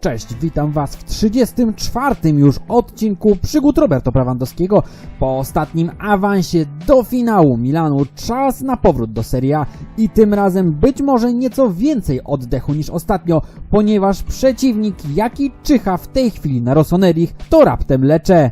Cześć, witam Was w 34. już odcinku przygód Roberto Prawandowskiego. Po ostatnim awansie do finału Milanu czas na powrót do Serie A i tym razem być może nieco więcej oddechu niż ostatnio, ponieważ przeciwnik jaki czyha w tej chwili na Rossonerich to raptem Lecze.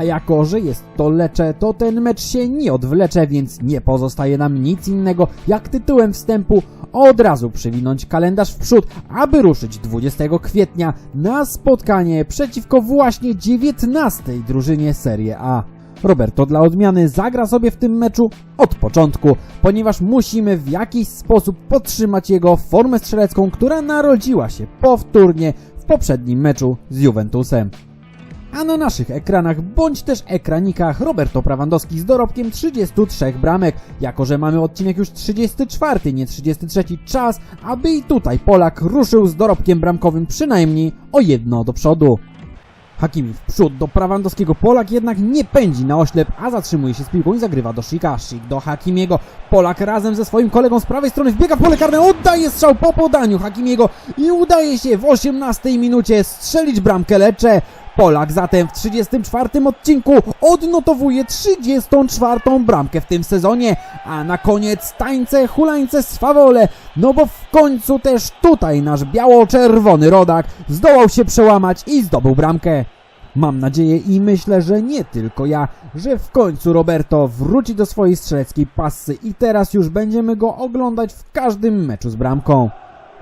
A jako, że jest to Lecze, to ten mecz się nie odwlecze, więc nie pozostaje nam nic innego, jak tytułem wstępu od razu przewinąć kalendarz w przód, aby ruszyć 20 kwietnia na spotkanie przeciwko właśnie 19 drużynie Serie A. Roberto dla odmiany zagra sobie w tym meczu od początku, ponieważ musimy w jakiś sposób podtrzymać jego formę strzelecką, która narodziła się powtórnie w poprzednim meczu z Juventusem a na naszych ekranach bądź też ekranikach Roberto Prawandowski z dorobkiem 33 bramek. Jako, że mamy odcinek już 34, nie 33, czas, aby i tutaj Polak ruszył z dorobkiem bramkowym przynajmniej o jedno do przodu. Hakimi w przód do Prawandowskiego. Polak jednak nie pędzi na oślep, a zatrzymuje się z piłką i zagrywa do Shika. Szik do Hakimiego. Polak razem ze swoim kolegą z prawej strony wbiega w pole karne, oddaje strzał po podaniu Hakimiego i udaje się w 18 minucie strzelić bramkę Lecze. Polak zatem w 34 odcinku odnotowuje 34 bramkę w tym sezonie, a na koniec tańce, hulańce z fawole, no bo w końcu też tutaj nasz biało-czerwony rodak zdołał się przełamać i zdobył bramkę. Mam nadzieję i myślę, że nie tylko ja, że w końcu Roberto wróci do swojej strzeleckiej passy i teraz już będziemy go oglądać w każdym meczu z bramką.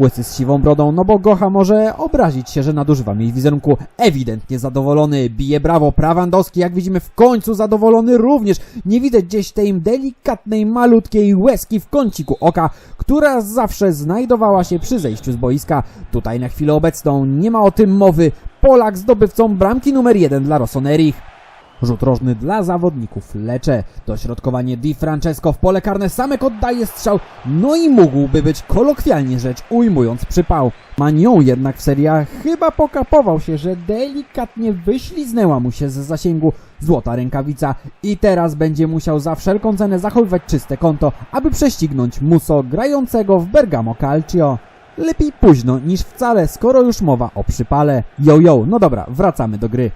Łysy z siwą brodą, no bo Gocha może obrazić się, że nadużywam jej wizerunku. Ewidentnie zadowolony, bije brawo Prawandowski, jak widzimy w końcu zadowolony również. Nie widać gdzieś tej delikatnej, malutkiej łezki w kąciku oka, która zawsze znajdowała się przy zejściu z boiska. Tutaj na chwilę obecną nie ma o tym mowy. Polak zdobywcą bramki numer jeden dla Rossonerich. Rzut rożny dla zawodników Lecze. Dośrodkowanie Di Francesco w pole karne. Samek oddaje strzał. No i mógłby być kolokwialnie rzecz ujmując przypał. Manią jednak w seriach chyba pokapował się, że delikatnie wyśliznęła mu się z zasięgu złota rękawica i teraz będzie musiał za wszelką cenę zachowywać czyste konto, aby prześcignąć Muso grającego w Bergamo Calcio. Lepiej późno niż wcale, skoro już mowa o przypale. Yo, yo, no dobra, wracamy do gry.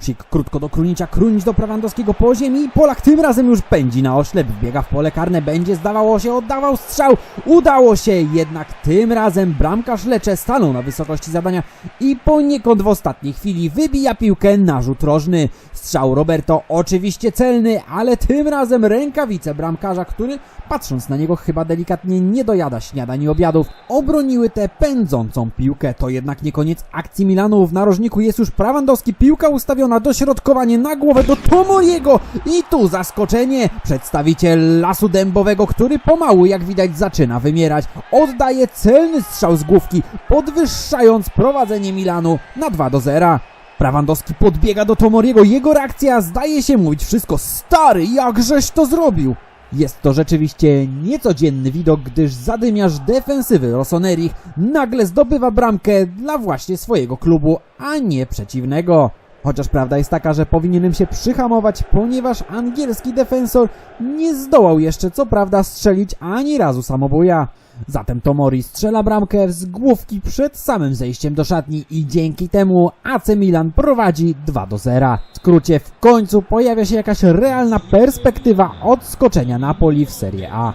Szik krótko do Krunicia, Krunić do Prawandowskiego po ziemi. Polak tym razem już pędzi na oślep, biega w pole karne, będzie zdawało się, oddawał strzał. Udało się, jednak tym razem bramkarz Lecze stanął na wysokości zadania i poniekąd w ostatniej chwili wybija piłkę na rzut rożny. Strzał Roberto oczywiście celny, ale tym razem rękawice bramkarza, który patrząc na niego chyba delikatnie nie dojada śniadań i obiadów, obroniły tę pędzącą piłkę. To jednak nie koniec akcji Milanu. W narożniku jest już Prawandowski, piłka ustawiona, dośrodkowanie na głowę do Tomoriego i tu zaskoczenie. Przedstawiciel lasu dębowego, który pomału jak widać zaczyna wymierać, oddaje celny strzał z główki, podwyższając prowadzenie Milanu na 2 do 0. Prawandowski podbiega do Tomoriego, jego reakcja zdaje się mówić wszystko. Stary, jakżeś to zrobił? Jest to rzeczywiście niecodzienny widok, gdyż zadymiarz defensywy Rossonerich nagle zdobywa bramkę dla właśnie swojego klubu, a nie przeciwnego. Chociaż prawda jest taka, że powinienem się przyhamować, ponieważ angielski defensor nie zdołał jeszcze co prawda strzelić ani razu samobuja. Zatem Tomori strzela bramkę z główki przed samym zejściem do szatni i dzięki temu AC Milan prowadzi 2 do 0. W skrócie w końcu pojawia się jakaś realna perspektywa odskoczenia Napoli w Serie A.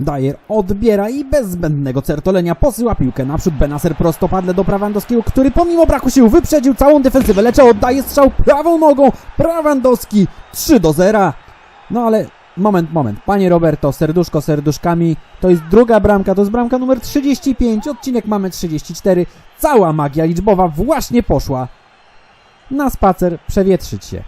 Dyer odbiera i bez zbędnego certolenia posyła piłkę naprzód Benaser prostopadle do Prawandowskiego, który pomimo braku sił wyprzedził całą defensywę, lecz oddaje strzał prawą nogą Prawandowski 3 do 0. No ale moment, moment. Panie Roberto, serduszko serduszkami, to jest druga bramka, to jest bramka numer 35, odcinek mamy 34. Cała magia liczbowa właśnie poszła na spacer przewietrzyć się.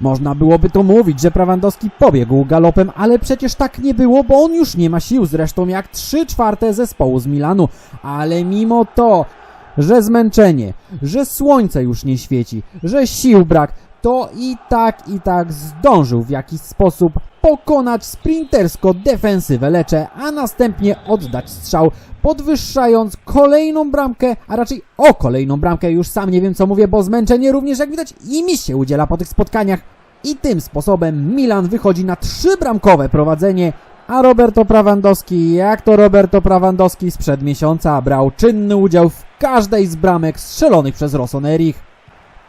Można byłoby to mówić, że Prawandowski pobiegł galopem, ale przecież tak nie było, bo on już nie ma sił, zresztą jak 3 czwarte zespołu z Milanu. Ale mimo to, że zmęczenie, że słońce już nie świeci, że sił brak, to i tak, i tak zdążył w jakiś sposób pokonać sprintersko defensywę Lecze, a następnie oddać strzał, podwyższając kolejną bramkę, a raczej o kolejną bramkę, już sam nie wiem co mówię, bo zmęczenie również jak widać i mi się udziela po tych spotkaniach. I tym sposobem Milan wychodzi na trzybramkowe prowadzenie, a Roberto Prawandowski, jak to Roberto Prawandowski sprzed miesiąca brał czynny udział w każdej z bramek strzelonych przez Rossoneri.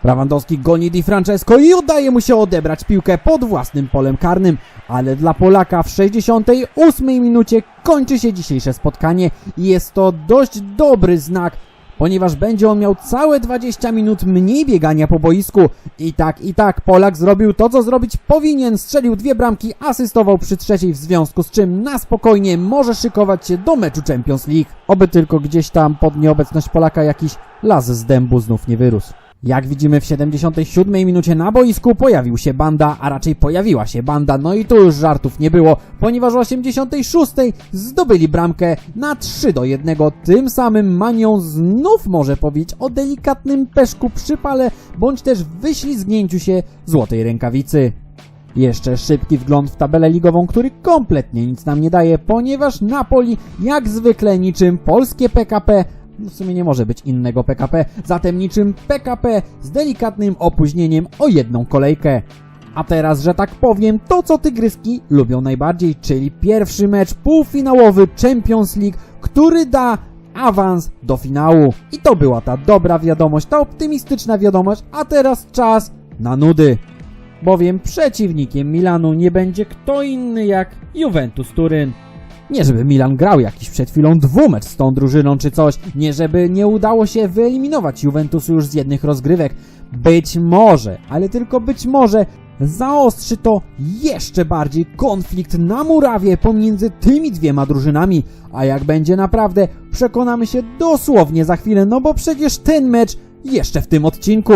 Lewandowski goni Di Francesco i udaje mu się odebrać piłkę pod własnym polem karnym, ale dla Polaka w 68 minucie kończy się dzisiejsze spotkanie i jest to dość dobry znak, ponieważ będzie on miał całe 20 minut mniej biegania po boisku. I tak, i tak, Polak zrobił to, co zrobić powinien, strzelił dwie bramki, asystował przy trzeciej, w związku z czym na spokojnie może szykować się do meczu Champions League. Oby tylko gdzieś tam pod nieobecność Polaka jakiś las z dębu znów nie wyrósł. Jak widzimy w 77 minucie na boisku pojawił się banda, a raczej pojawiła się banda, no i tu już żartów nie było, ponieważ w 86 zdobyli bramkę na 3 do 1. Tym samym Manią znów może powiedzieć o delikatnym peszku przypale, bądź też wyślizgnięciu się złotej rękawicy. Jeszcze szybki wgląd w tabelę ligową, który kompletnie nic nam nie daje, ponieważ Napoli jak zwykle niczym polskie PKP w sumie nie może być innego PKP, zatem niczym PKP z delikatnym opóźnieniem o jedną kolejkę. A teraz, że tak powiem, to co tygryski lubią najbardziej, czyli pierwszy mecz półfinałowy Champions League, który da awans do finału. I to była ta dobra wiadomość, ta optymistyczna wiadomość, a teraz czas na nudy. Bowiem przeciwnikiem Milanu nie będzie kto inny jak Juventus Turyn. Nie żeby Milan grał jakiś przed chwilą dwumecz z tą drużyną czy coś, nie żeby nie udało się wyeliminować Juventusu już z jednych rozgrywek. Być może, ale tylko być może zaostrzy to jeszcze bardziej konflikt na murawie pomiędzy tymi dwiema drużynami, a jak będzie naprawdę, przekonamy się dosłownie za chwilę, no bo przecież ten mecz jeszcze w tym odcinku.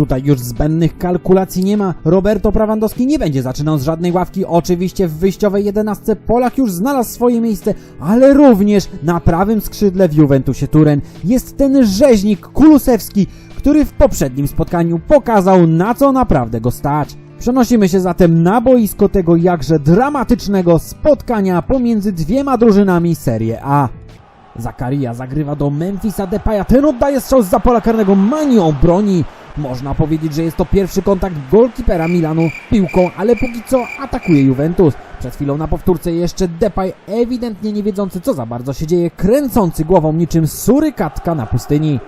Tutaj już zbędnych kalkulacji nie ma. Roberto Prawandowski nie będzie zaczynał z żadnej ławki. Oczywiście w wyjściowej jedenastce Polak już znalazł swoje miejsce, ale również na prawym skrzydle w Juventusie Turen jest ten rzeźnik Kulusewski, który w poprzednim spotkaniu pokazał na co naprawdę go stać. Przenosimy się zatem na boisko tego jakże dramatycznego spotkania pomiędzy dwiema drużynami Serie A. Zakaria zagrywa do Memphisa Depaya, ten oddaje strzał z pola karnego, Manio broni. Można powiedzieć, że jest to pierwszy kontakt golkipera Milanu piłką, ale póki co atakuje Juventus. Przed chwilą na powtórce jeszcze Depay, ewidentnie nie wiedzący co za bardzo się dzieje, kręcący głową niczym surykatka na pustyni.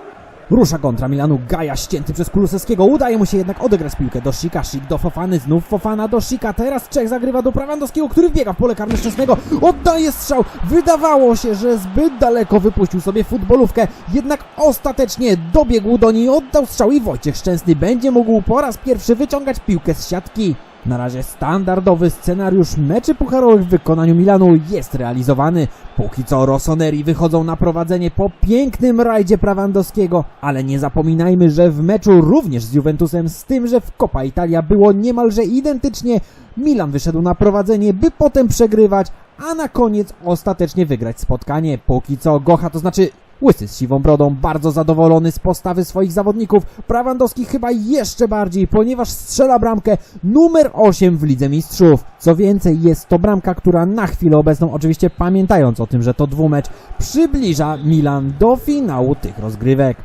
Rusza kontra Milanu, Gaja ścięty przez Kulusewskiego, udaje mu się jednak odegrać piłkę do Shika, Szik do Fofany, znów Fofana do Shika, teraz Czech zagrywa do Prawandowskiego, który wbiega w pole karne szczęsnego, oddaje strzał, wydawało się, że zbyt daleko wypuścił sobie futbolówkę, jednak ostatecznie dobiegł do niej, oddał strzał i Wojciech Szczęsny będzie mógł po raz pierwszy wyciągać piłkę z siatki. Na razie standardowy scenariusz meczy pucharowych w wykonaniu Milanu jest realizowany. Póki co Rossoneri wychodzą na prowadzenie po pięknym rajdzie Prawandowskiego, ale nie zapominajmy, że w meczu również z Juventusem, z tym, że w Coppa Italia było niemalże identycznie, Milan wyszedł na prowadzenie, by potem przegrywać, a na koniec ostatecznie wygrać spotkanie. Póki co Gocha, to znaczy Łysy z siwą brodą, bardzo zadowolony z postawy swoich zawodników. Prawandowski chyba jeszcze bardziej, ponieważ strzela bramkę numer 8 w Lidze Mistrzów. Co więcej, jest to bramka, która na chwilę obecną, oczywiście pamiętając o tym, że to dwumecz, przybliża Milan do finału tych rozgrywek.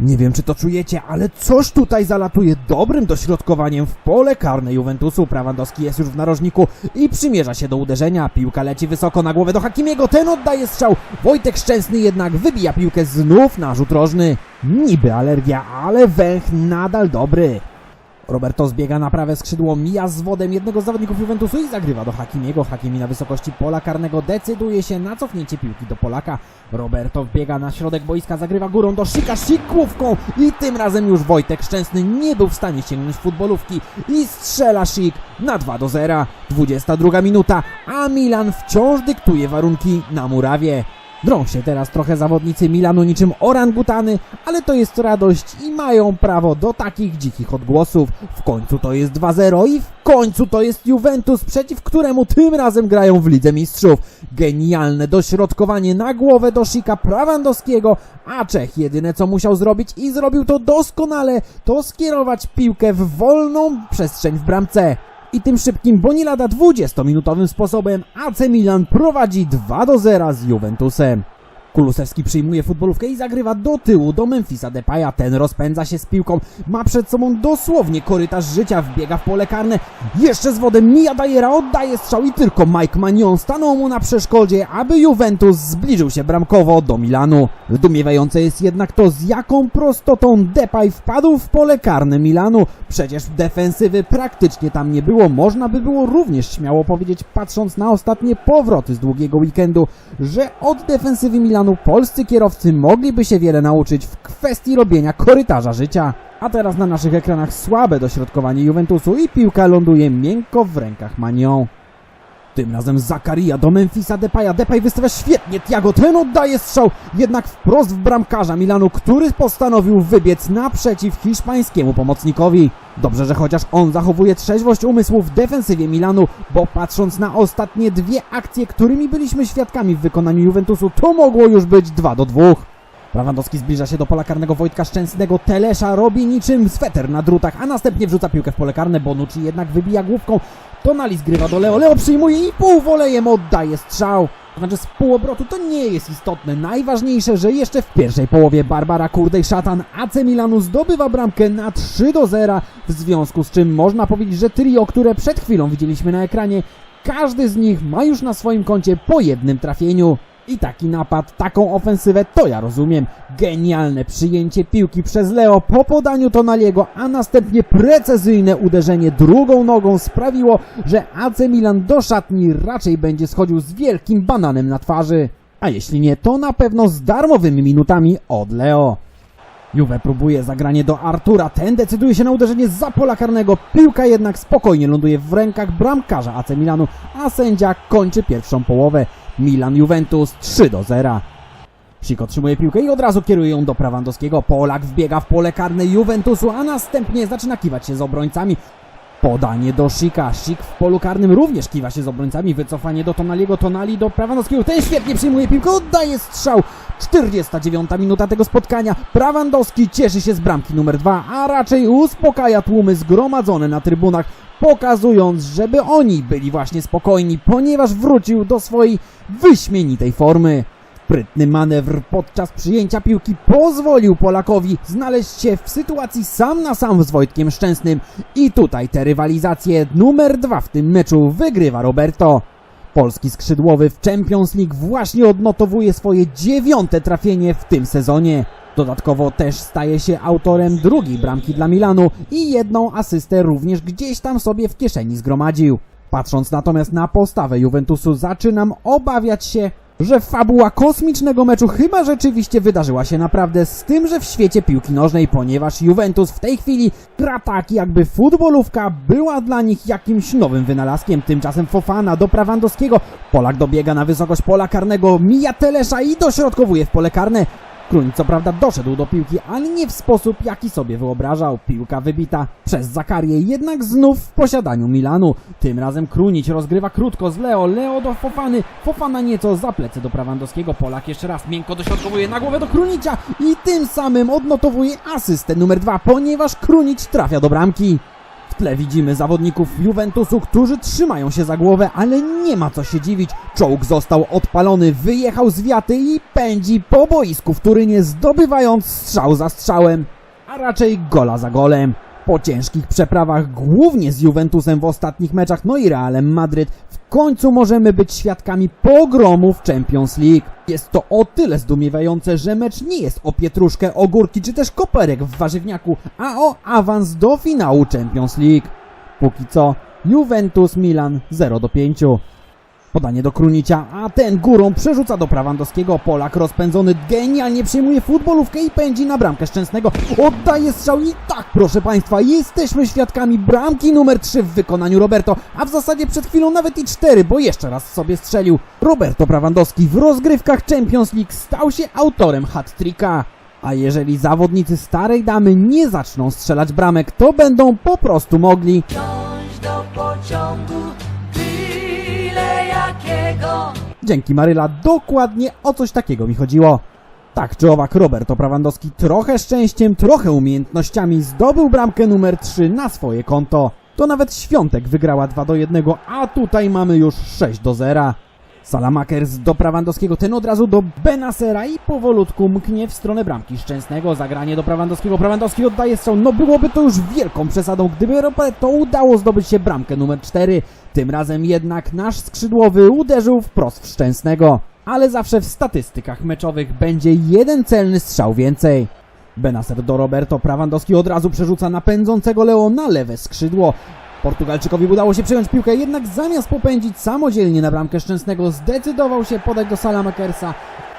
Nie wiem, czy to czujecie, ale coś tutaj zalatuje dobrym dośrodkowaniem w pole karne Juventusu. Prawandowski jest już w narożniku i przymierza się do uderzenia. Piłka leci wysoko na głowę do Hakimiego. Ten oddaje strzał. Wojtek Szczęsny jednak wybija piłkę znów na rzut rożny. Niby alergia, ale węch nadal dobry. Roberto zbiega na prawe skrzydło, mija z wodem jednego z zawodników Juventusu i zagrywa do Hakimiego. Hakimi na wysokości pola karnego decyduje się na cofnięcie piłki do Polaka. Roberto wbiega na środek boiska, zagrywa górą do Szyka, Szykłówką i tym razem już Wojtek Szczęsny nie był w stanie sięgnąć futbolówki i strzela Szyk na 2 do 0. 22 minuta, a Milan wciąż dyktuje warunki na murawie. Drą się teraz trochę zawodnicy Milanu niczym orangutany, ale to jest radość i mają prawo do takich dzikich odgłosów. W końcu to jest 2-0 i w końcu to jest Juventus, przeciw któremu tym razem grają w Lidze Mistrzów. Genialne dośrodkowanie na głowę do Shika Prawandowskiego, a Czech jedyne co musiał zrobić i zrobił to doskonale, to skierować piłkę w wolną przestrzeń w bramce. I tym szybkim, bo nie lada 20-minutowym sposobem AC Milan prowadzi 2 do 0 z Juventusem. Kulusewski przyjmuje futbolówkę i zagrywa do tyłu do Memphisa Depaya. Ten rozpędza się z piłką, ma przed sobą dosłownie korytarz życia, wbiega w pole karne. Jeszcze z wodem mija Dajera, oddaje strzał i tylko Mike Magnon stanął mu na przeszkodzie, aby Juventus zbliżył się bramkowo do Milanu. Zdumiewające jest jednak to, z jaką prostotą Depay wpadł w pole karne Milanu. Przecież defensywy praktycznie tam nie było. Można by było również śmiało powiedzieć, patrząc na ostatnie powroty z długiego weekendu, że od defensywy Milanu polscy kierowcy mogliby się wiele nauczyć w kwestii robienia korytarza życia. A teraz na naszych ekranach słabe dośrodkowanie Juventusu i piłka ląduje miękko w rękach Manion. Tym razem Zakaria do Memphisa Depaya. Depay wystawia świetnie, Thiago ten oddaje strzał, jednak wprost w bramkarza Milanu, który postanowił wybiec naprzeciw hiszpańskiemu pomocnikowi. Dobrze, że chociaż on zachowuje trzeźwość umysłu w defensywie Milanu, bo patrząc na ostatnie dwie akcje, którymi byliśmy świadkami w wykonaniu Juventusu, to mogło już być 2 do 2. Lewandowski zbliża się do pola karnego Wojtka Szczęsnego. Telesza robi niczym sweter na drutach, a następnie wrzuca piłkę w pole karne. Bonucci jednak wybija główką. Tonali zgrywa do Leo. Leo przyjmuje i półwolejem oddaje strzał. Znaczy z półobrotu to nie jest istotne. Najważniejsze, że jeszcze w pierwszej połowie Barbara Kurdej-Szatan AC Milanu zdobywa bramkę na 3 do 0, w związku z czym można powiedzieć, że trio, które przed chwilą widzieliśmy na ekranie, każdy z nich ma już na swoim koncie po jednym trafieniu. I taki napad, taką ofensywę to ja rozumiem. Genialne przyjęcie piłki przez Leo po podaniu Tonaliego, a następnie precyzyjne uderzenie drugą nogą sprawiło, że AC Milan do szatni raczej będzie schodził z wielkim bananem na twarzy. A jeśli nie, to na pewno z darmowymi minutami od Leo. Juve próbuje zagranie do Artura, ten decyduje się na uderzenie za pola karnego, piłka jednak spokojnie ląduje w rękach bramkarza AC Milanu, a sędzia kończy pierwszą połowę. Milan Juventus 3 do 0. Sik otrzymuje piłkę i od razu kieruje ją do Prawandowskiego. Polak wbiega w pole karne Juventusu, a następnie zaczyna kiwać się z obrońcami. Podanie do Sika. Sik w polu karnym również kiwa się z obrońcami. Wycofanie do Tonaliego. Tonali do Prawandowskiego. Ten świetnie przyjmuje piłkę. Oddaje strzał. 49 minuta tego spotkania. Prawandowski cieszy się z bramki numer 2, a raczej uspokaja tłumy zgromadzone na trybunach, pokazując, żeby oni byli właśnie spokojni, ponieważ wrócił do swojej wyśmienitej formy. Sprytny manewr podczas przyjęcia piłki pozwolił Polakowi znaleźć się w sytuacji sam na sam z Wojtkiem Szczęsnym i tutaj tę rywalizację numer dwa w tym meczu wygrywa Roberto. Polski skrzydłowy w Champions League właśnie odnotowuje swoje dziewiąte trafienie w tym sezonie. Dodatkowo też staje się autorem drugiej bramki dla Milanu i jedną asystę również gdzieś tam sobie w kieszeni zgromadził. Patrząc natomiast na postawę Juventusu zaczynam obawiać się, że fabuła kosmicznego meczu chyba rzeczywiście wydarzyła się naprawdę z tym, że w świecie piłki nożnej, ponieważ Juventus w tej chwili gra tak, jakby futbolówka była dla nich jakimś nowym wynalazkiem. Tymczasem Fofana do Prawandowskiego, Polak dobiega na wysokość pola karnego, mija Telesza i dośrodkowuje w pole karne. Kruń co prawda doszedł do piłki, ale nie w sposób jaki sobie wyobrażał. Piłka wybita przez Zakarię, jednak znów w posiadaniu Milanu. Tym razem Krunić rozgrywa krótko z Leo, Leo do Fofany, Fofana nieco za plecy do Prawandowskiego, Polak jeszcze raz miękko dośrodkowuje na głowę do Krunicia i tym samym odnotowuje asystę numer dwa, ponieważ Krunić trafia do bramki. Tle widzimy zawodników Juventusu, którzy trzymają się za głowę, ale nie ma co się dziwić. Czołg został odpalony, wyjechał z wiaty i pędzi po boisku w Turynie, zdobywając strzał za strzałem, a raczej gola za golem. Po ciężkich przeprawach, głównie z Juventusem w ostatnich meczach, no i Realem Madryt, w końcu możemy być świadkami pogromu w Champions League. Jest to o tyle zdumiewające, że mecz nie jest o pietruszkę, ogórki czy też koperek w warzywniaku, a o awans do finału Champions League. Póki co Juventus Milan 0 do 5. Podanie do Krunicia, a ten górą przerzuca do Prawandowskiego. Polak rozpędzony genialnie przyjmuje futbolówkę i pędzi na bramkę Szczęsnego. Oddaje strzał i tak, proszę Państwa, jesteśmy świadkami bramki numer 3 w wykonaniu Roberto, a w zasadzie przed chwilą nawet i 4, bo jeszcze raz sobie strzelił. Roberto Prawandowski w rozgrywkach Champions League stał się autorem hat-tricka. A jeżeli zawodnicy starej damy nie zaczną strzelać bramek, to będą po prostu mogli Dzięki Maryla, dokładnie o coś takiego mi chodziło. Tak czy owak, Roberto Prawandowski trochę szczęściem, trochę umiejętnościami zdobył bramkę numer 3 na swoje konto. To nawet Świątek wygrała 2 do 1, a tutaj mamy już 6 do 0. Salamakers do Prawandowskiego, ten od razu do Benasera i powolutku mknie w stronę bramki Szczęsnego. Zagranie do Prawandowskiego, Prawandowski oddaje strzał. No byłoby to już wielką przesadą, gdyby Roberto udało zdobyć się bramkę numer 4. Tym razem jednak nasz skrzydłowy uderzył wprost w Szczęsnego. Ale zawsze w statystykach meczowych będzie jeden celny strzał więcej. Benacer do Roberto, Prawandowski od razu przerzuca napędzącego Leo na lewe skrzydło. Portugalczykowi udało się przejąć piłkę, jednak zamiast popędzić samodzielnie na bramkę Szczęsnego, zdecydował się podać do Salamakersa,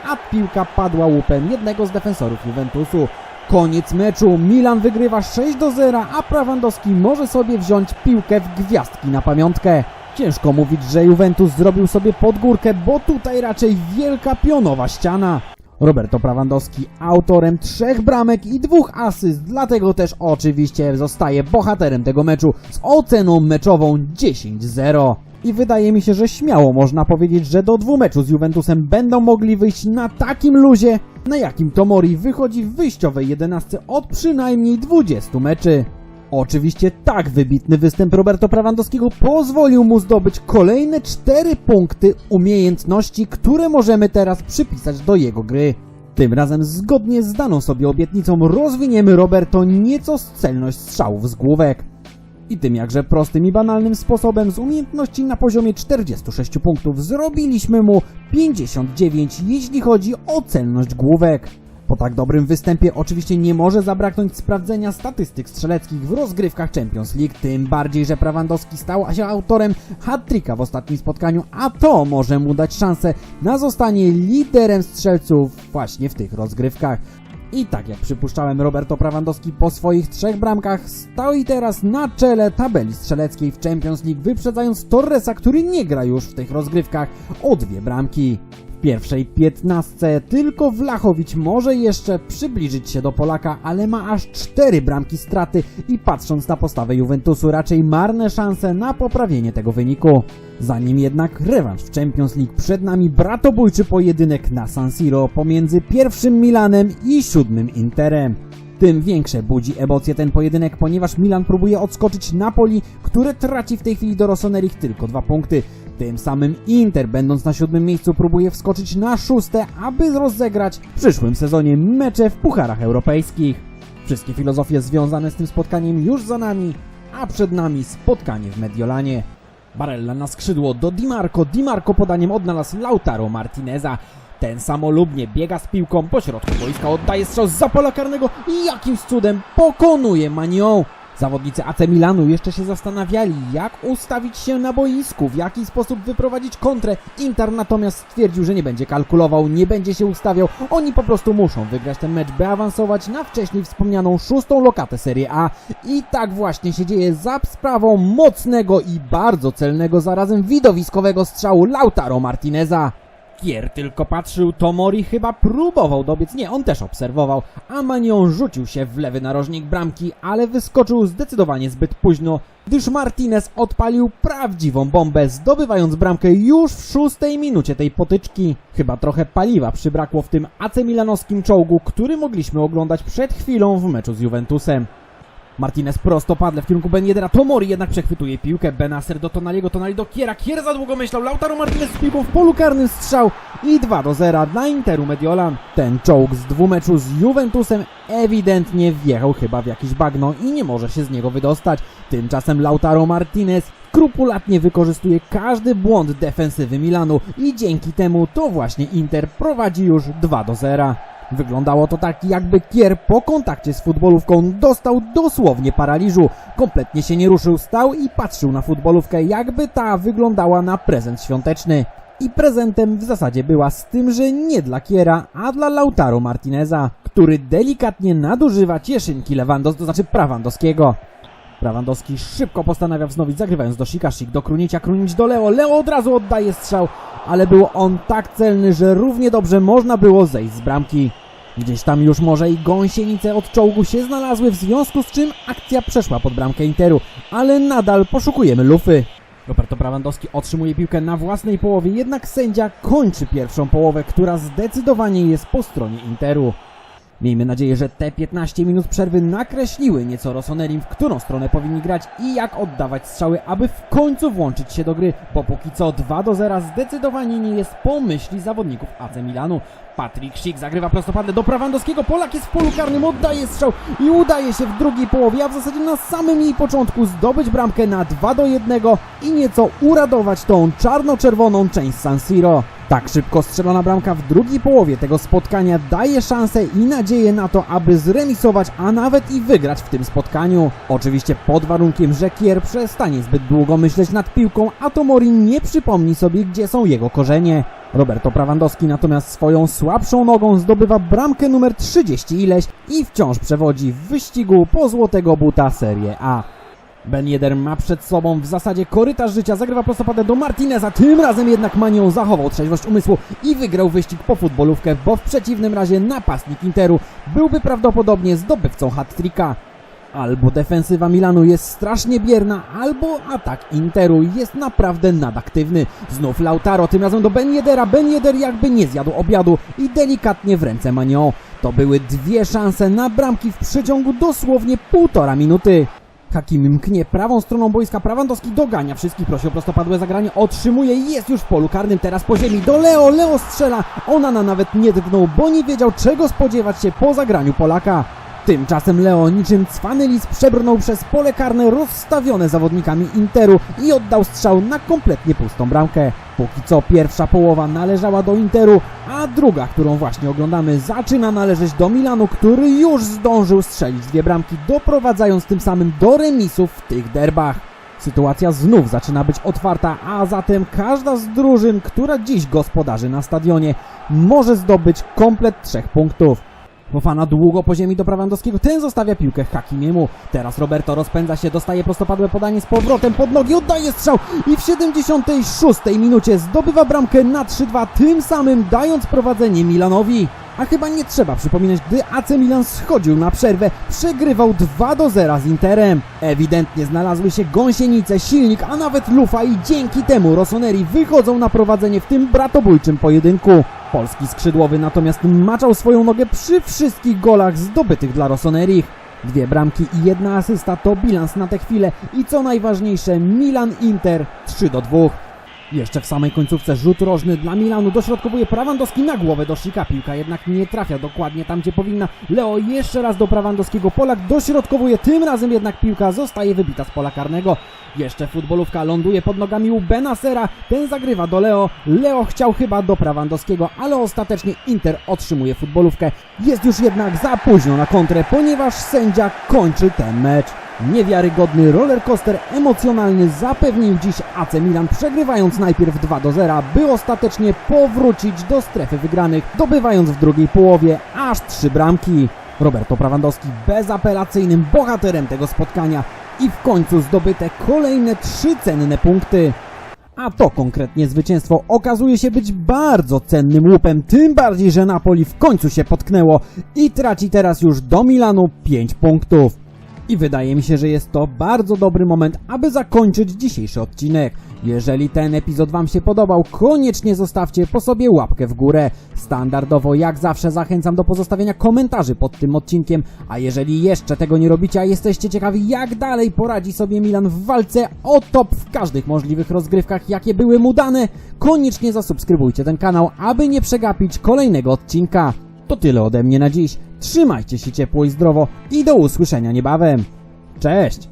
a piłka padła łupem jednego z defensorów Juventusu. Koniec meczu, Milan wygrywa 6 do 0, a Prawandowski może sobie wziąć piłkę w gwiazdki na pamiątkę. Ciężko mówić, że Juventus zrobił sobie podgórkę, bo tutaj raczej wielka pionowa ściana. Roberto Prawandowski autorem trzech bramek i dwóch asyst, dlatego też oczywiście zostaje bohaterem tego meczu z oceną meczową 10-0. I wydaje mi się, że śmiało można powiedzieć, że do dwóch meczu z Juventusem będą mogli wyjść na takim luzie, na jakim Tomori wychodzi w wyjściowej jedenastce od przynajmniej 20 meczy. Oczywiście tak wybitny występ Roberto Prawandowskiego pozwolił mu zdobyć kolejne 4 punkty umiejętności, które możemy teraz przypisać do jego gry. Tym razem zgodnie z daną sobie obietnicą rozwiniemy Roberto nieco celność strzałów z główek. I tym jakże prostym i banalnym sposobem z umiejętności na poziomie 46 punktów zrobiliśmy mu 59, jeśli chodzi o celność główek. Po tak dobrym występie oczywiście nie może zabraknąć sprawdzenia statystyk strzeleckich w rozgrywkach Champions League, tym bardziej, że Prawandowski stał się autorem hat-tricka w ostatnim spotkaniu, a to może mu dać szansę na zostanie liderem strzelców właśnie w tych rozgrywkach. I tak jak przypuszczałem, Roberto Prawandowski po swoich trzech bramkach stoi teraz na czele tabeli strzeleckiej w Champions League, wyprzedzając Torresa, który nie gra już w tych rozgrywkach o dwie bramki. Pierwszej piętnastce tylko Wlachowicz może jeszcze przybliżyć się do Polaka, ale ma aż cztery bramki straty i patrząc na postawę Juventusu raczej marne szanse na poprawienie tego wyniku. Zanim jednak rewanż w Champions League przed nami bratobójczy pojedynek na San Siro pomiędzy pierwszym Milanem i siódmym Interem. Tym większe budzi emocje ten pojedynek, ponieważ Milan próbuje odskoczyć Napoli, które traci w tej chwili do Rossoneri tylko dwa punkty. Tym samym Inter, będąc na siódmym miejscu, próbuje wskoczyć na szóste, aby rozegrać w przyszłym sezonie mecze w pucharach europejskich. Wszystkie filozofie związane z tym spotkaniem już za nami, a przed nami spotkanie w Mediolanie. Barella na skrzydło do Di Marco. Di Marco podaniem odnalazł Lautaro Martineza. Ten samolubnie biega z piłką po środku boiska, oddaje strzał z pola karnego i jakimś cudem pokonuje Manią. Zawodnicy AC Milanu jeszcze się zastanawiali, jak ustawić się na boisku, w jaki sposób wyprowadzić kontrę. Inter natomiast stwierdził, że nie będzie kalkulował, nie będzie się ustawiał. Oni po prostu muszą wygrać ten mecz, by awansować na wcześniej wspomnianą szóstą lokatę Serie A. I tak właśnie się dzieje za sprawą mocnego i bardzo celnego zarazem widowiskowego strzału Lautaro Martineza. Kier tylko patrzył, Tomori chyba próbował dobiec, nie, on też obserwował, a Manion rzucił się w lewy narożnik bramki, ale wyskoczył zdecydowanie zbyt późno, gdyż Martinez odpalił prawdziwą bombę, zdobywając bramkę już w szóstej minucie tej potyczki. Chyba trochę paliwa przybrakło w tym AC Milanowskim czołgu, który mogliśmy oglądać przed chwilą w meczu z Juventusem. Martinez prostopadle w kierunku Ben Yedera. Tomori jednak przechwytuje piłkę. Benacer do Tonaliego, Tonali do Kiera. Kier za długo myślał. Lautaro Martinez z piłką w polu karnym strzał i 2 do 0 dla Interu Mediolan. Ten czołg z dwumeczu z Juventusem ewidentnie wjechał chyba w jakiś bagno i nie może się z niego wydostać. Tymczasem Lautaro Martinez skrupulatnie wykorzystuje każdy błąd defensywy Milanu i dzięki temu to właśnie Inter prowadzi już 2 do 0. Wyglądało to tak, jakby Kier po kontakcie z futbolówką dostał dosłownie paraliżu. Kompletnie się nie ruszył, stał i patrzył na futbolówkę, jakby ta wyglądała na prezent świąteczny. I prezentem w zasadzie była z tym, że nie dla Kiera, a dla Lautaro Martineza, który delikatnie nadużywa cieszynki Lewandos, to znaczy Prawandowskiego. Prawandowski szybko postanawia wznowić, zagrywając do Sikaszik, do Krunicia, Krunić do Leo. Leo od razu oddaje strzał, ale był on tak celny, że równie dobrze można było zejść z bramki. Gdzieś tam już może i gąsienice od czołgu się znalazły, w związku z czym akcja przeszła pod bramkę Interu, ale nadal poszukujemy lufy. Roberto Prawandowski otrzymuje piłkę na własnej połowie, jednak sędzia kończy pierwszą połowę, która zdecydowanie jest po stronie Interu. Miejmy nadzieję, że te 15 minut przerwy nakreśliły nieco Rosonerim, w którą stronę powinni grać i jak oddawać strzały, aby w końcu włączyć się do gry, bo póki co 2 do 0 zdecydowanie nie jest po myśli zawodników AC Milanu. Patryk Szik zagrywa prostopadle do Prawandowskiego, Polak jest w polu karnym, oddaje strzał i udaje się w drugiej połowie, a w zasadzie na samym jej początku zdobyć bramkę na 2 do 1 i nieco uradować tą czarno-czerwoną część San Siro. Tak szybko strzelona bramka w drugiej połowie tego spotkania daje szansę i nadzieję na to, aby zremisować, a nawet i wygrać w tym spotkaniu. Oczywiście pod warunkiem, że Kier przestanie zbyt długo myśleć nad piłką, a Tomori nie przypomni sobie, gdzie są jego korzenie. Roberto Prawandowski natomiast swoją słabszą nogą zdobywa bramkę numer 30 ileś i wciąż przewodzi w wyścigu po złotego buta Serie A. Ben ma przed sobą w zasadzie korytarz życia, zagrywa prostopadę do Martineza, tym razem jednak Manio zachował trzeźwość umysłu i wygrał wyścig po futbolówkę, bo w przeciwnym razie napastnik Interu byłby prawdopodobnie zdobywcą hat-tricka. Albo defensywa Milanu jest strasznie bierna, albo atak Interu jest naprawdę nadaktywny. Znów Lautaro, tym razem do Ben Yedera. Ben jakby nie zjadł obiadu i delikatnie w ręce Manio. To były dwie szanse na bramki w przeciągu dosłownie półtora minuty. Hakimi mknie prawą stroną boiska, Prawandowski dogania. Wszystkich, prosi o prostopadłe zagranie, otrzymuje i jest już w polu karnym, teraz po ziemi, do Leo, Leo strzela, Onana nawet nie drgnął, bo nie wiedział czego spodziewać się po zagraniu Polaka. Tymczasem Leo niczym cwany lis przebrnął przez pole karne rozstawione zawodnikami Interu i oddał strzał na kompletnie pustą bramkę. Póki co pierwsza połowa należała do Interu, a druga, którą właśnie oglądamy, zaczyna należeć do Milanu, który już zdążył strzelić dwie bramki, doprowadzając tym samym do remisów w tych derbach. Sytuacja znów zaczyna być otwarta, a zatem każda z drużyn, która dziś gospodarzy na stadionie, może zdobyć komplet trzech punktów. Fofana długo po ziemi do Prawandowskiego, ten zostawia piłkę Hakimiemu. Teraz Roberto rozpędza się, dostaje prostopadłe podanie z powrotem pod nogi, oddaje strzał i w 76 minucie zdobywa bramkę na 3-2, tym samym dając prowadzenie Milanowi. A chyba nie trzeba przypominać, gdy AC Milan schodził na przerwę, przegrywał 2 do 0 z Interem. Ewidentnie znalazły się gąsienice, silnik, a nawet lufa i dzięki temu Rossoneri wychodzą na prowadzenie w tym bratobójczym pojedynku. Polski skrzydłowy natomiast maczał swoją nogę przy wszystkich golach zdobytych dla Rossonerich. Dwie bramki i jedna asysta to bilans na tę chwilę i co najważniejsze Milan-Inter 3 do 2. Jeszcze w samej końcówce rzut rożny dla Milanu dośrodkowuje Prawandowski na głowę do Szyka. Piłka jednak nie trafia dokładnie tam, gdzie powinna. Leo jeszcze raz do Prawandowskiego. Polak dośrodkowuje, tym razem jednak piłka zostaje wybita z pola karnego. Jeszcze futbolówka ląduje pod nogami u Benasera. Ten zagrywa do Leo. Leo chciał chyba do Prawandowskiego, ale ostatecznie Inter otrzymuje futbolówkę. Jest już jednak za późno na kontrę, ponieważ sędzia kończy ten mecz. Niewiarygodny rollercoaster emocjonalny zapewnił dziś AC Milan, przegrywając najpierw 2 do 0, by ostatecznie powrócić do strefy wygranych, dobywając w drugiej połowie aż trzy bramki. Roberto Prawandowski bezapelacyjnym bohaterem tego spotkania i w końcu zdobyte kolejne trzy cenne punkty. A to konkretnie zwycięstwo okazuje się być bardzo cennym łupem, tym bardziej, że Napoli w końcu się potknęło i traci teraz już do Milanu 5 punktów. I wydaje mi się, że jest to bardzo dobry moment, aby zakończyć dzisiejszy odcinek. Jeżeli ten epizod Wam się podobał, koniecznie zostawcie po sobie łapkę w górę. Standardowo, jak zawsze, zachęcam do pozostawienia komentarzy pod tym odcinkiem. A jeżeli jeszcze tego nie robicie, a jesteście ciekawi, jak dalej poradzi sobie Milan w walce o top w każdych możliwych rozgrywkach, jakie były mu dane, koniecznie zasubskrybujcie ten kanał, aby nie przegapić kolejnego odcinka. To tyle ode mnie na dziś. Trzymajcie się ciepło i zdrowo i do usłyszenia niebawem. Cześć!